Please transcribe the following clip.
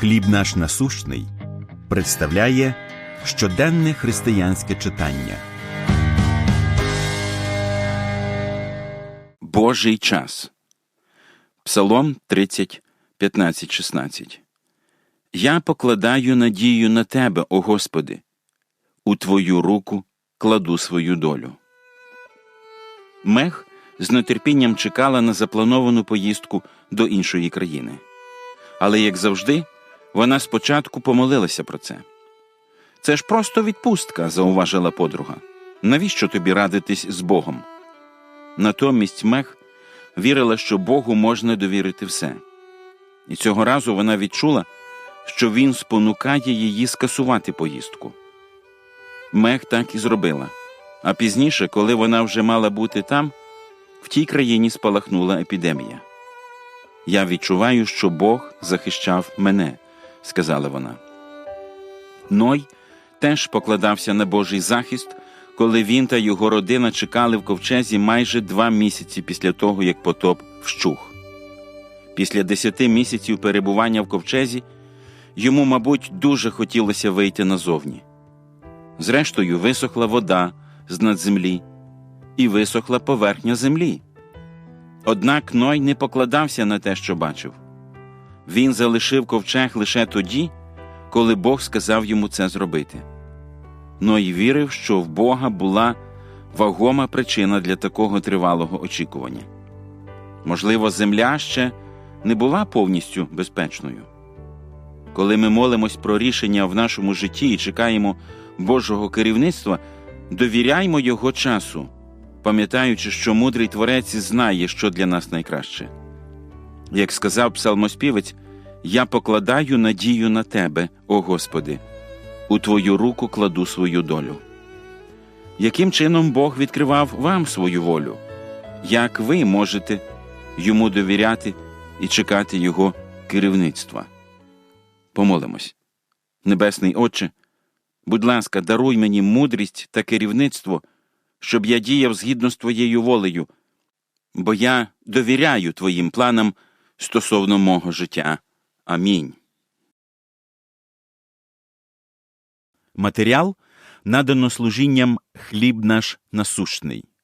Хліб наш насущний представляє щоденне християнське читання. Божий час. Псалом 30, 15, 16. Я покладаю надію на Тебе, о Господи. У Твою руку кладу свою долю. Мех з нетерпінням чекала на заплановану поїздку до іншої країни. Але, як завжди, вона спочатку помолилася про це. Це ж просто відпустка, зауважила подруга. Навіщо тобі радитись з Богом? Натомість Мех вірила, що Богу можна довірити все. І цього разу вона відчула, що він спонукає її скасувати поїздку. Мех так і зробила. А пізніше, коли вона вже мала бути там, в тій країні спалахнула епідемія. Я відчуваю, що Бог захищав мене, сказала вона. Ной теж покладався на Божий захист, коли він та його родина чекали в ковчезі майже два місяці після того, як потоп вщух. Після десяти місяців перебування в ковчезі йому, мабуть, дуже хотілося вийти назовні. Зрештою, висохла вода з над землі і висохла поверхня землі. Однак Ной не покладався на те, що бачив. Він залишив ковчег лише тоді, коли Бог сказав йому це зробити. Ной вірив, що в Бога була вагома причина для такого тривалого очікування. Можливо, земля ще не була повністю безпечною. Коли ми молимось про рішення в нашому житті і чекаємо Божого керівництва, довіряймо Його часу, пам'ятаючи, що мудрий творець знає, що для нас найкраще. Як сказав псалмоспівець, я покладаю надію на Тебе, о Господи, у Твою руку кладу свою долю. Яким чином Бог відкривав вам свою волю? Як ви можете йому довіряти і чекати Його керівництва? Помолимось. Небесний Отче, будь ласка, даруй мені мудрість та керівництво, щоб я діяв згідно з Твоєю волею, бо я довіряю Твоїм планам стосовно мого життя. Амінь. Матеріал надано служінням Хліб наш насущний.